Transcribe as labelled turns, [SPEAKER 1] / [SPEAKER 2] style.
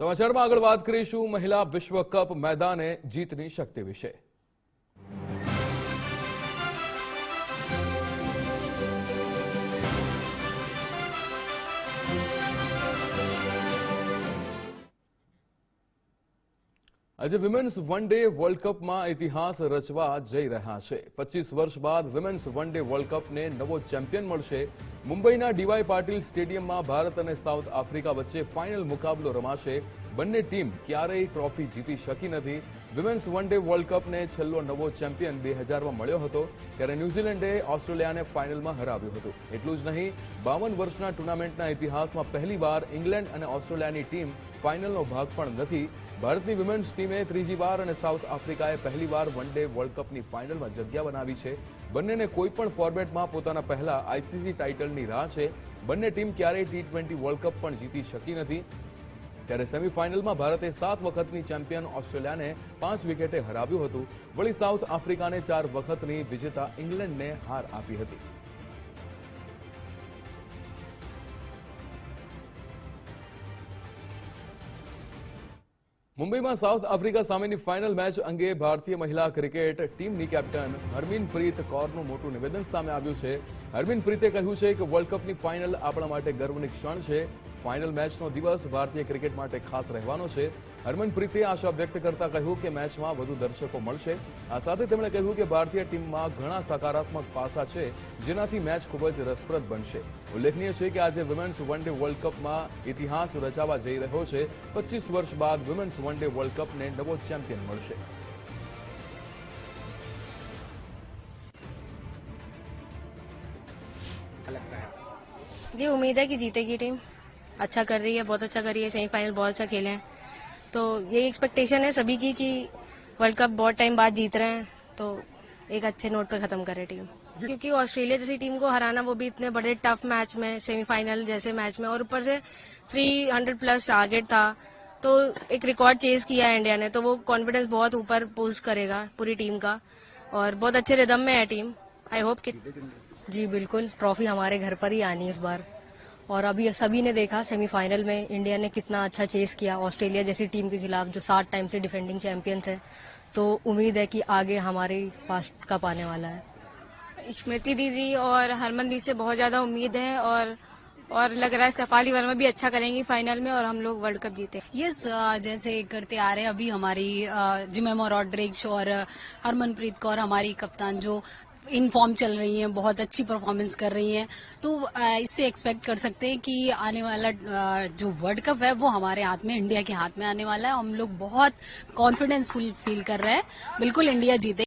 [SPEAKER 1] સમાચારમાં આગળ વાત કરીશું. મહિલા વિશ્વ કપ મેદાને જીતની શક્તિ વિશે. આજે વિમેન્સ વન ડે વર્લ્ડ કપમાં ઇતિહાસ રચવા જઈ રહ્યા છે. પચીસ વર્ષ બાદ વિમેન્સ વન ડે વર્લ્ડ કપને નવો ચેમ્પિયન મળશે. મુંબઈના ડીવાય પાટીલ સ્ટેડિયમમાં ભારત અને સાઉથ આફ્રિકા વચ્ચે ફાઇનલ મુકાબલો રમાશે. બંને ટીમ ક્યારેય ટ્રોફી જીતી શકી નથી. વિમેન્સ વન ડે વર્લ્ડ કપને છેલ્લો નવો ચેમ્પિયન બે હજારમાં મળ્યો હતો, ત્યારે ન્યૂઝીલેન્ડે ઓસ્ટ્રેલિયાને ફાઇનલમાં હરાવ્યું હતું. એટલું જ નહીં, બાવન વર્ષના ટુર્નામેન્ટના ઇતિહાસમાં પહેલીવાર ઇંગ્લેન્ડ અને ઓસ્ટ્રેલિયાની ટીમ ફાઇનલનો ભાગ પણ નથી. ભારતની વિમેન્સ ટીમે ત્રીજી વાર અને સાઉથ આફ્રિકાએ પહેલીવાર વન ડે વર્લ્ડ કપની ફાઇનલમાં જગ્યા બનાવી છે. બંનેને કોઈ પણ ફોર્મેટમાં પોતાના પહેલા આઈસીસી ટાઇટલની રાહ છે. બંને ટીમ ક્યારેય ટી ટ્વેન્ટી વર્લ્ડ કપ પણ જીતી શકી નથી. ત્યારે સેમીફાઇનલમાં ભારતે સાત વખતની ચેમ્પિયન ઓસ્ટ્રેલિયાને પાંચ વિકેટે હરાવ્યું હતું. વળી સાઉથ આફ્રિકાને ચાર વખતની વિજેતા ઇંગ્લેન્ડને હાર આપી હતી. મુંબઈમાં સાઉથ આફ્રિકા સામેની ફાઇનલ મેચ અંગે ભારતીય મહિલા ક્રિકેટ ટીમની કેપ્ટન હરમીનપ્રીત કૌરનું મોટું નિવેદન સામે આવ્યું છે. હરમીનપ્રીતે કહ્યું છે કે વર્લ્ડ કપની ફાઇનલ આપણા માટે ગર્વની ક્ષણ છે. ફાઇનલ મેચનો દિવસ ભારતીય ક્રિકેટ માટે ખાસ રહેવાનો છે હરમનપ્રીતે આશા વ્યક્ત કરતા કહ્યું કે મેચમાં વધુ દર્શકો મળશે આ સાથે તેમણે કહ્યું કે ભારતીય ટીમમાં ઘણા સકારાત્મક પાસા છે જેનાથી મેચ ખૂબ જ રસપ્રદ બનશે ઉલ્લેખનીય છે કે આજે વિમેન્સ વન ડે વર્લ્ડ કપમાં ઇતિહાસ રચાવા જઈ રહ્યો છે પચીસ વર્ષ બાદ વિમેન્સ વન ડે વર્લ્ડ કપને નવો ચેમ્પિયન મળશે
[SPEAKER 2] जी उम्मीद है कि जीतेगी टीम अच्छा कर रही है, बहुत अच्छा कर रही है, सेमीफाइनल बहुत अच्छा खेले हैं। तो यही एक्सपेक्टेशन है सभी की कि वर्ल्ड कप बहुत टाइम बाद जीत रहे हैं तो एक अच्छे नोट पे खत्म करे टीम क्योंकि ऑस्ट्रेलिया जैसी टीम को हराना, वो भी इतने बड़े टफ मैच में सेमीफाइनल जैसे मैच में, और ऊपर से 300 प्लस टारगेट था तो एक रिकॉर्ड चेज किया है इंडिया ने तो वो कॉन्फिडेंस बहुत ऊपर पोस्ट करेगा पूरी टीम का। और बहुत अच्छे रिदम में है टीम आई होप कि
[SPEAKER 3] जी, बिल्कुल ट्रॉफी हमारे घर पर ही आनी इस बार। और अभी सभी ने देखा सेमीफाइनल में इंडिया ने कितना अच्छा चेस किया। ऑस्ट्रेलिया जैसी टीम के खिलाफ जो सात टाइम से डिफेंडिंग चैंपियंस है तो उम्मीद है कि आगे हमारे पास कप आने वाला है।
[SPEAKER 4] स्मृति दीदी और हरमन दी से बहुत ज़्यादा उम्मीद है और और लग रहा है सफाली वर्मा भी अच्छा करेंगी फाइनल में और हम लोग वर्ल्ड कप जीते
[SPEAKER 5] यस जैसे करते आ रहे हैं अभी हमारी जिमेमो रॉड्रिक्स और हरमनप्रीत कौर हमारी कप्तान जो इन फॉर्म चल रही हैं, बहुत अच्छी परफॉर्मेंस कर रही हैं तो इससे एक्सपेक्ट कर सकते हैं कि आने वाला जो वर्ल्ड कप है, वो हमारे हाथ में इंडिया के हाथ में आने वाला है। हम लोग बहुत कॉन्फिडेंसफुल फील कर रहे हैं। बिल्कुल इंडिया जीते।